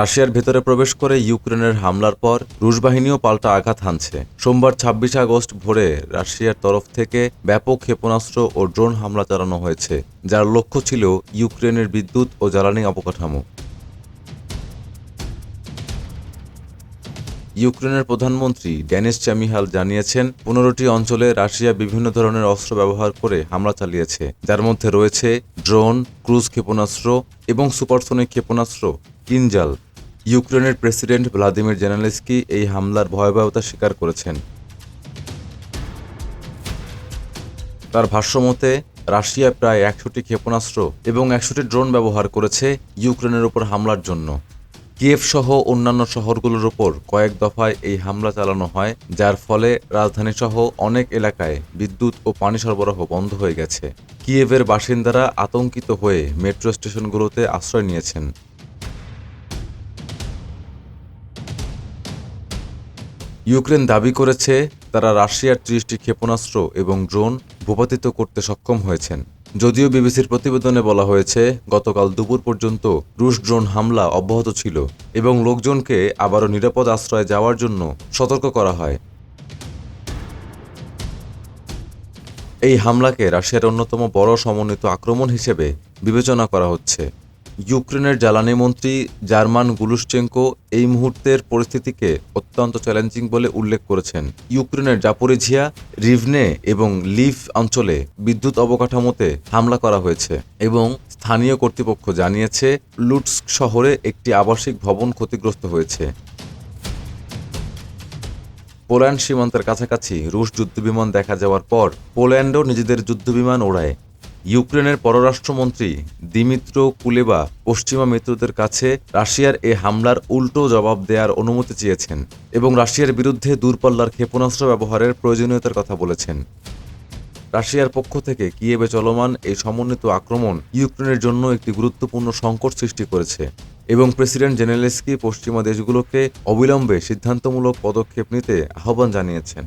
রাশিয়ার ভেতরে প্রবেশ করে ইউক্রেনের হামলার পর রুশ বাহিনীও পাল্টা আঘাত হানছে। সোমবার ছাব্বিশে আগস্ট ভোরে রাশিয়ার তরফ থেকে ব্যাপক ক্ষেপণাস্ত্র ও ড্রোন হামলা চালানো হয়েছে, যার লক্ষ্য ছিল ইউক্রেনের বিদ্যুৎ ও জ্বালানি অবকাঠামো। ইউক্রেনের প্রধানমন্ত্রী ড্যানিস চামিহাল জানিয়েছেন, পনেরোটি অঞ্চলে রাশিয়া বিভিন্ন ধরনের অস্ত্র ব্যবহার করে হামলা চালিয়েছে, যার মধ্যে রয়েছে ড্রোন, ক্রুজ ক্ষেপণাস্ত্র এবং সুপারসনিক ক্ষেপণাস্ত্র কিনজাল ইউক্রেনের প্রেসিডেন্ট ভ্লাদিমির জেনালেস্কি এই হামলার ভয়াবহতা স্বীকার করেছেন। তার ভাষ্যমতে, রাশিয়া প্রায় একশোটি ক্ষেপণাস্ত্র এবং একশোটি ড্রোন ব্যবহার করেছে ইউক্রেনের উপর হামলার জন্য। কিয়েভ সহ অন্যান্য শহরগুলোর ওপর কয়েক দফায় এই হামলা চালানো হয়, যার ফলে রাজধানী সহ অনেক এলাকায় বিদ্যুৎ ও পানি সরবরাহ বন্ধ হয়ে গেছে। কিয়েভের বাসিন্দারা আতঙ্কিত হয়ে মেট্রো স্টেশনগুলোতে আশ্রয় নিয়েছেন। ইউক্রেন দাবি করেছে তারা রাশিয়ার ত্রিশটি ক্ষেপণাস্ত্র এবং ড্রোন ভূপাতিত করতে সক্ষম হয়েছেন। যদিও বিবিসির প্রতিবেদনে বলা হয়েছে, গতকাল দুপুর পর্যন্ত রুশ ড্রোন হামলা অব্যাহত ছিল এবং লোকজনকে আবারও নিরাপদ আশ্রয়ে যাওয়ার জন্য সতর্ক করা হয়। এই হামলাকে রাশিয়ার অন্যতম বড় সমন্বিত আক্রমণ হিসেবে বিবেচনা করা হচ্ছে। ইউক্রেনের জ্বালানি মন্ত্রী জার্মান গুলুশচেঙ্কো এই মুহূর্তের পরিস্থিতিকে অত্যন্ত চ্যালেঞ্জিং বলে উল্লেখ করেছেন। ইউক্রেনের জাপোরিঝিয়া রিভনে এবং লিভ অঞ্চলে বিদ্যুৎ অবকাঠামোতে হামলা করা হয়েছে এবং স্থানীয় কর্তৃপক্ষ জানিয়েছে লুটস্ক শহরে একটি আবাসিক ভবন ক্ষতিগ্রস্ত হয়েছে। পোল্যান্ড সীমান্তের কাছাকাছি রুশ যুদ্ধবিমান দেখা যাওয়ার পর পোল্যান্ডও নিজেদের যুদ্ধবিমান ওড়ায়। ইউক্রেনের পররাষ্ট্রমন্ত্রী দিমিত্র কুলেবা পশ্চিমা মিত্রদের কাছে রাশিয়ার এ হামলার উল্টো জবাব দেওয়ার অনুমতি চেয়েছেন এবং রাশিয়ার বিরুদ্ধে দূরপাল্লার ক্ষেপণাস্ত্র ব্যবহারের প্রয়োজনীয়তার কথা বলেছেন। রাশিয়ার পক্ষ থেকে কিয়েবে চলমান এই সমন্বিত আক্রমণ ইউক্রেনের জন্য একটি গুরুত্বপূর্ণ সংকট সৃষ্টি করেছে এবং প্রেসিডেন্ট জেনেলেস্কি পশ্চিমা দেশগুলোকে অবিলম্বে সিদ্ধান্তমূলক পদক্ষেপ নিতে আহ্বান জানিয়েছেন।